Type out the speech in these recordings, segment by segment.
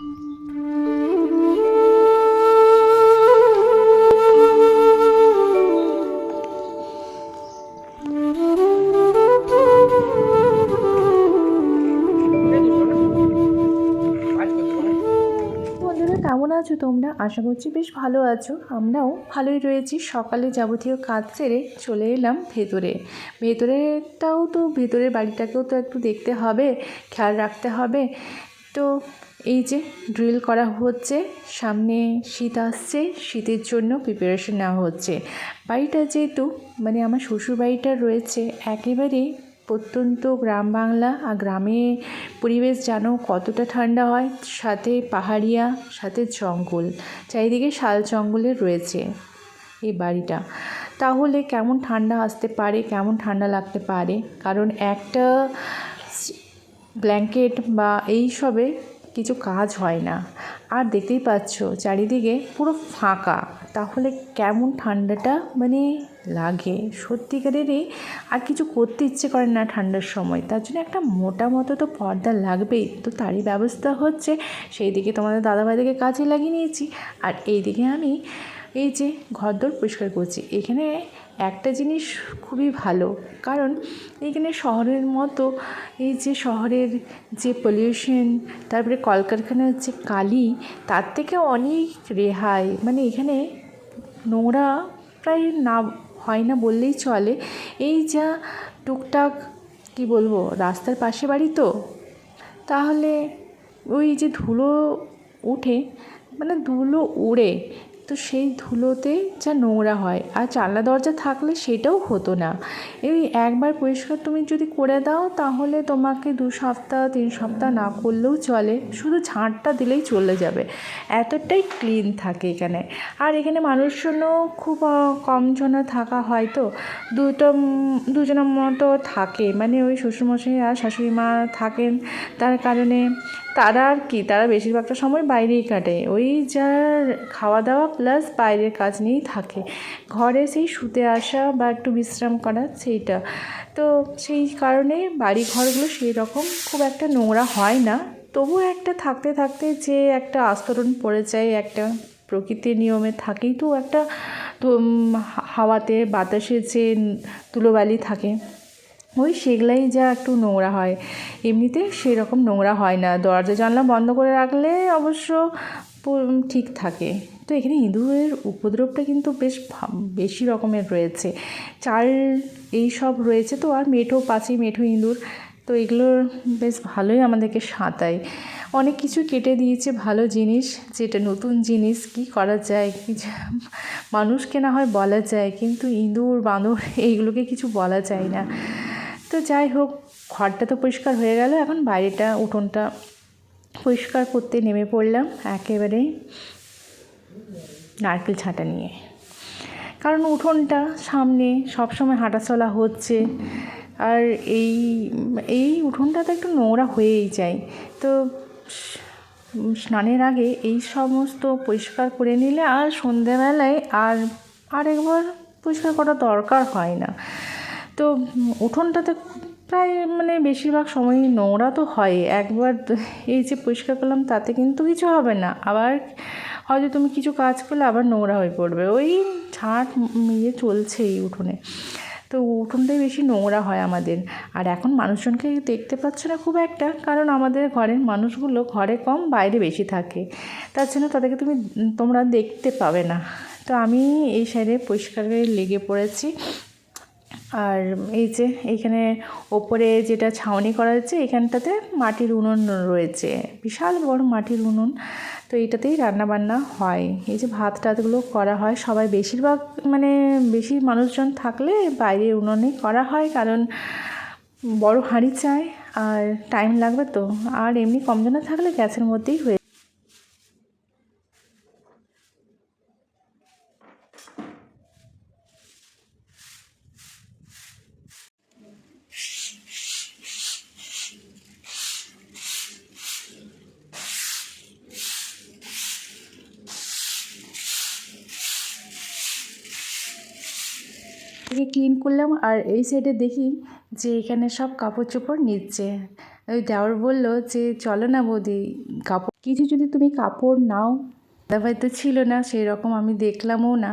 কেমন আছো তোমরা? আশা করছি বেশ ভালো আছো। আমরাও ভালোই রয়েছি। সকালে যাবতীয় কাজ সেরে চলে এলাম ভেতরে। ভেতরেটাও তো, ভেতরের বাড়িটাকেও তো একটু দেখতে হবে, খেয়াল রাখতে হবে। তো এই যে ড্রিল করা হচ্ছে, সামনে শীত আসছে, শীতের জন্য প্রিপারেশন নেওয়া হচ্ছে। বাড়িটা যেহেতু মানে আমার শ্বশুর বাড়িটা রয়েছে, একেবারে প্রত্যন্ত গ্রাম বাংলা, আর গ্রামে পরিবেশ জানো কতটা ঠান্ডা হয়, সাথে পাহাড়িয়া, সাথে জঙ্গল, চারিদিকে শাল জঙ্গলের রয়েছে এই বাড়িটা। তাহলে কেমন ঠান্ডা আসতে পারে, কেমন ঠান্ডা লাগতে পারে? কারণ একটা ব্ল্যাঙ্কেট বা এই সবে কিছু কাজ হয় না। আর দেখতেই পাচ্ছ, চারিদিকে পুরো ফাঁকা। তাহলে কেমন ঠান্ডাটা মানে লাগে? সত্যিকারেরই আর কিছু করতে ইচ্ছে করে না ঠান্ডার সময়। তার জন্য একটা মোটা মতো তো পর্দা লাগবেই। তো তারই ব্যবস্থা হচ্ছে সেই দিকে তোমাদের দাদাভাইদেরকে কাজে লাগিয়ে নিয়েছি। আর এই দিকে আমি এই যে ঘরদোর পরিষ্কার করছি, এখানে একটা জিনিস খুবই ভালো। কারণ এখানে শহরের মতো এই যে শহরের যে পলিউশন তারপরে কলকারখানার যে কালি, তার থেকে অনেক রেহাই। মানে এখানে নোংরা প্রায় না, হয় না বললেই চলে। এই যা টুকটাক, কি বলব, রাস্তার পাশে বাড়ি তো, তাহলে ওই যে ধুলো উঠে মানে ধুলো উড়ে তো সেই ধুলোতে যা নোংরা হয় আর জানলা দরজা থাকলে সেটাও হতো না। এই একবার পরিষ্কার তুমি যদি করে দাও, তাহলে তোমাকে দু সপ্তাহ, তিন সপ্তাহ না করলেও চলে। শুধু ঝাঁটটা দিলেই চলে যাবে। এতটাই ক্লিন থাকে এখানে। আর এখানে মানুষজনও খুব কম জনা থাকা হয় তো। দুটো দুজনের মতো থাকে। মানে ওই শ্বশুরমশাই আর শাশুড়ি মা থাকেন। তার কারণে তারা আর কি, তারা বেশিরভাগটা সময় বাইরেই কাটে। ওই যার খাওয়া দাওয়া প্লাস বাইরের কাজ নিয়েই থাকে। ঘরে সেই শুতে আসা বা একটু বিশ্রাম করা সেইটা। তো সেই কারণে বাড়ি ঘরগুলো সেই রকম খুব একটা নোংরা হয় না। তবু একটা থাকতে থাকতে যে একটা আস্তরণ পড়ে যায়, একটা প্রকৃতির নিয়মে থাকেই তো একটা হাওয়াতে, বাতাসে যে ধুলোবালি থাকে, ওই সেগুলাই যা একটু নোংরা হয়। এমনিতে সেরকম নোংরা হয় না। দরজা জানলা বন্ধ করে রাখলে অবশ্য ঠিক থাকে। তো এখানে ইঁদুরের উপদ্রবটা কিন্তু বেশ বেশি রকমের রয়েছে। চাল এই সব রয়েছে তো, আর মেঠো পাঁচি মেঠো ইঁদুর, তো এগুলোর বেশ ভালোই আমাদেরকে সাঁতায়। অনেক কিছু কেটে দিয়েছে ভালো জিনিস, যেটা নতুন জিনিস, কি করা যায়, কি মানুষকে না হয় বলা যায়, কিন্তু ইঁদুর, বাঁদর, এইগুলোকে কিছু বলা যায় না। তো যাই হোক, ঘরটা তো পরিষ্কার হয়ে গেল, এখন বাইরেটা, উঠোনটা পরিষ্কার করতে নেমে পড়লাম একেবারে নারকেল ছাঁটা নিয়ে। কারণ উঠোনটা সামনে সবসময় হাঁটাচলা হচ্ছে। আর এই এই উঠোনটা তো একটু নোংরা হয়েই যায়। তো স্নানের আগে এই সমস্ত পরিষ্কার করে নিলে আর সন্ধেবেলায় আর আর একবার পরিষ্কার করা দরকার হয় না। তো উঠোনটাতে প্রায় মানে বেশিরভাগ সময়ই নোংরা তো হয়। একবার এই যে পরিষ্কার করলাম তাতে কিন্তু কিছু হবে না। আবার হয়তো তুমি কিছু কাজ করলে আবার নোংরা হয়ে পড়বে। ওই ইয়ে চলছে এই উঠোনে। তো উঠোনটাই বেশি নোংরা হয় আমাদের। আর এখন মানুষজনকে দেখতে পাচ্ছ না খুব একটা, কারণ আমাদের ঘরের মানুষগুলো ঘরে কম, বাইরে বেশি থাকে। তার জন্য তাদেরকে তুমি তোমরা দেখতে পাবে না। তো আমি এই সাইডে পরিষ্কারে লেগে পড়েছি। আর এই যে এইখানে ওপরে যেটা ছাউনি করা হয়েছে, এখানটাতে মাটির উনুন রয়েছে। বিশাল বড় মাটির উনুন। তো এইটাতেই রান্নাবান্না হয়। এই যে ভাত টাতগুলো করা হয়, সবাই বেশিরভাগ মানে বেশি মানুষজন থাকলে বাইরে উনুনে করা হয় কারণ বড় হাঁড়ি চাই আর টাইম লাগবে তো। আর এমনি কম জনে থাকলে গ্যাসের মধ্যেই হয়ে থেকে ক্লিন করলাম আর এই সাইডে দেখি যে এখানে সব কাপড় চোপড় নিচ্ছে ওই দেওর বলল যে, চলো না বৌদি, কাপড় কিছু যদি তুমি কাপড় নাও, দাদাভাই তো ছিল না সেই রকম আমি দেখলামও না।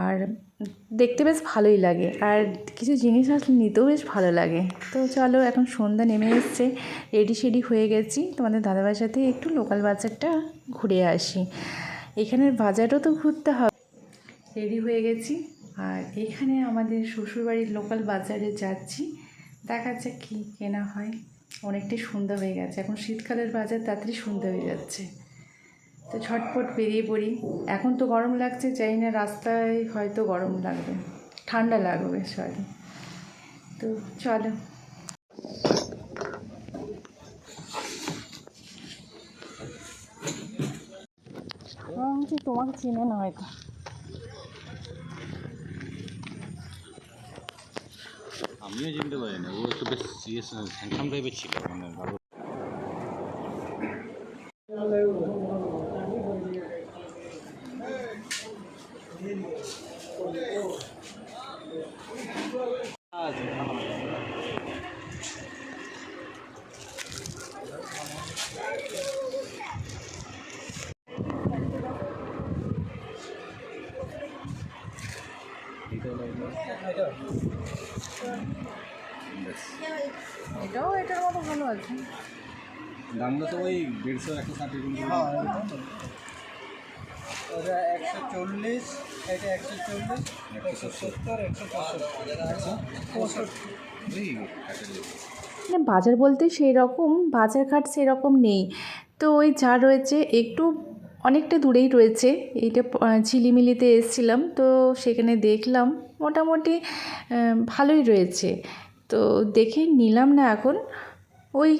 আর দেখতে বেশ ভালোই লাগে। আর কিছু জিনিস আসলে নিতেও বেশ ভালো লাগে। তো চলো, এখন সন্ধ্যা নেমে এসছে, রেডি শেডি হয়ে গেছি। তোমাদের দাদাভাইয়ের সাথে একটু লোকাল বাজারটা ঘুরে আসি। এখানের বাজারও তো ঘুরতে হবে। রেডি হয়ে গেছি। আর এখানে আমাদের শ্বশুরবাড়ির লোকাল বাজারে যাচ্ছি। দেখা যাক কী কেনা হয়। অনেকটাই সন্ধ্যা হয়ে গেছে। এখন শীতকালের বাজার তাড়াতাড়ি সন্ধ্যা হয়ে যাচ্ছে। তো ঝটপট বেরিয়ে পড়ি। এখন তো গরম লাগছে চাই না রাস্তায় হয়তো গরম লাগবে। ঠান্ডা লাগবে সরি তো চলো। তোমাকে চেনে না হয়তো? আমিও চিনতে পারি না ও একটু বেশ হ্যান্ডসাম টাইপের ছিল মানে ভালো এটাও এটার মতো ভালো আছে। দামটা তো ওই দেড়শো একশো ষাট ওটা একশো চল্লিশ এটা একশো চল্লিশ একশো সত্তর। একশো পঁয়ষট্টি মানে বাজার বলতে সেই রকম বাজারঘাট সেরকম নেই। তো ওই যা রয়েছে একটু অনেকটা দূরেই রয়েছে। এইটা ঝিলিমিলিতে এসেছিলাম। তো সেখানে দেখলাম মোটামুটি ভালোই রয়েছে। তো দেখে নিলাম না এখন। ওই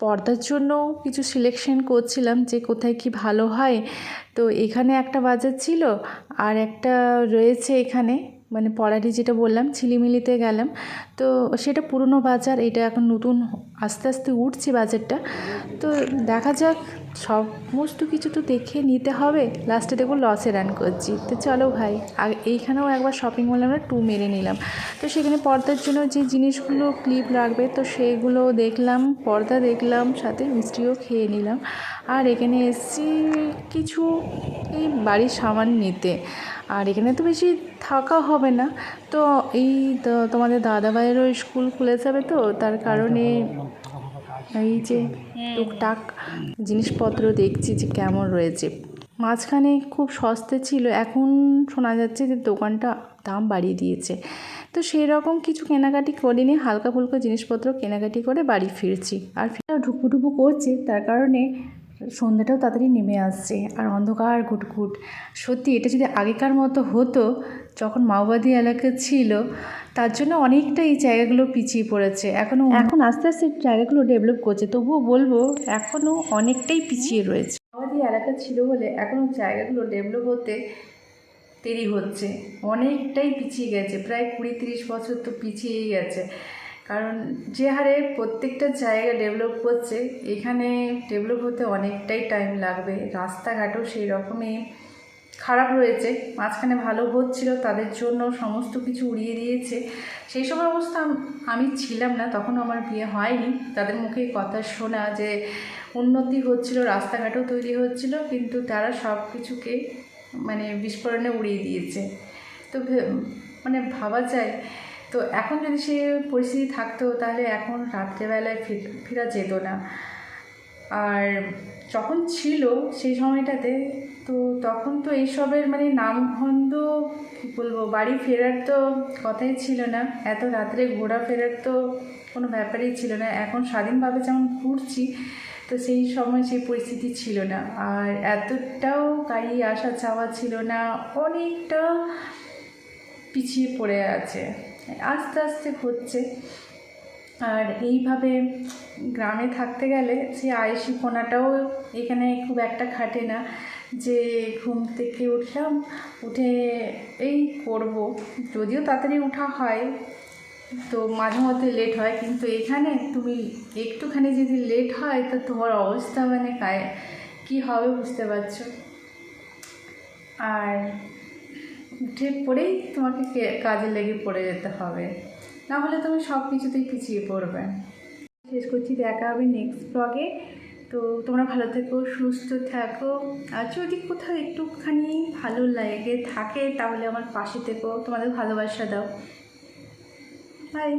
পর্দার জন্য কিছু সিলেকশন করছিলাম যে কোথায় কি ভালো হয়। তো এখানে একটা বাজার ছিল আর একটা রয়েছে এখানে। মানে পড়ারি যেটা বললাম ছিলিমিলিতে গেলাম। তো সেটা পুরনো বাজার। এটা এখন নতুন আস্তে আস্তে উঠছে বাজারটা তো দেখা যাক সমস্ত কিছু তো দেখে নিতে হবে। লাস্টে দেখব লসে রান করছি। তো চলো ভাই আর এইখানেও একবার শপিং মলে আমরা টু মেরে নিলাম। তো সেখানে পর্দার জন্য যে জিনিসগুলো ক্লিপ লাগবে তো সেগুলো দেখলাম পর্দা দেখলাম সাথে মিষ্টিও খেয়ে নিলাম। আর এখানে এসছি কিছু এই বাড়ির সামান নিতে। আর এখানে তো বেশি থাকা হবে না। তো এই তোমাদের দাদাভাইয়েরও স্কুল খুলে যাবে তো তার কারণে এই যে টুকটাক জিনিসপত্র দেখছি যে কেমন রয়েছে। মাঝখানে খুব সস্তা ছিল, এখন শোনা যাচ্ছে যে দোকানটা দাম বাড়িয়ে দিয়েছে। তো সেই রকম কিছু কেনাকাটি করিনি, হালকা ফুলকা জিনিসপত্র কেনাকাটি করে বাড়ি ফিরছি। আর ফিরে ঢুকুঢুকু করছে, তার কারণে সন্ধ্যাটাও তাড়াতাড়ি নেমে আসছে। আর অন্ধকার ঘুটঘুট। সত্যি এটা যদি আগেকার মতো হতো যখন মাওবাদী এলাকা ছিল তার জন্য অনেকটা এই জায়গাগুলো পিছিয়ে পড়েছে। এখনও এখন আস্তে আস্তে জায়গাগুলো ডেভেলপ করছে। তবুও বলব এখনও অনেকটাই পিছিয়ে রয়েছে। মাওবাদী এলাকা ছিল বলে এখনও জায়গাগুলো ডেভেলপ হতে দেরি হচ্ছে। অনেকটাই পিছিয়ে গেছে। প্রায় কুড়ি তিরিশ বছর তো পিছিয়েই গেছে। কারণ যে হারে প্রত্যেকটা জায়গা ডেভেলপ করছে এখানে ডেভেলপ হতে অনেকটাই টাইম লাগবে। রাস্তাঘাটও সেই রকমই। খারাপ রয়েছে, মাঝখানে ভালো হচ্ছিল, তাদের জন্য সমস্ত কিছু উড়িয়ে দিয়েছে। সেই সময় অবস্থা আমি ছিলাম না তখন আমার বিয়ে হয়নি। তাদের মুখে কথা শোনা যে উন্নতি হচ্ছিল, রাস্তাঘাটও তৈরি হচ্ছিল, কিন্তু তারা সব কিছুকে মানে বিস্ফোরণে উড়িয়ে দিয়েছে। তো মানে ভাবা যায়, তো এখন যদি সে পরিস্থিতি থাকতো, তাহলে এখন রাত্রেবেলায় ফেরা যেত না। আর যখন ছিল সেই সময়টাতে, তো তখন তো এইসবের মানে নামগন্ধ, কী বলব, বাড়ি ফেরার তো কথাই ছিল না। এত রাত্রে ঘোরাফেরার তো কোনো ব্যাপারই ছিল না। এখন স্বাধীনভাবে যেমন ঘুরছি, তো সেই সময় সেই পরিস্থিতি ছিল না। আর এতটাও গাড়ি আসা যাওয়া ছিল না, অনেকটা পিছিয়ে পড়ে আছে। আস্তে আস্তে হচ্ছে। আর এইভাবে গ্রামে থাকতে গেলে সেই কোনাটাও এখানে খুব একটা খাটে না। যে ঘুম থেকে উঠলাম, উঠে এই করব। যদিও তাড়াতাড়ি উঠা হয়, তো মাঝে মধ্যে লেট হয়, কিন্তু এখানে তুমি একটুখানি যদি লেট হয়, তো তোমার অবস্থা মানে কায়, কী হবে বুঝতে পারছ? আর উঠে পড়েই তোমাকে কাজে লেগে পড়ে যেতে হবে। না হলে তুমি সব কিছুতেই পিছিয়ে পড়বে। শেষ করছি দেখা হবে নেক্সট ব্লগে তো তোমরা ভালো থেকো, সুস্থ থাকো। আর যদি কোথাও একটুখানি ভালো লাগে থাকে, তাহলে আমার পাশে থেকো। তোমাদের ভালোবাসা দাও। বাই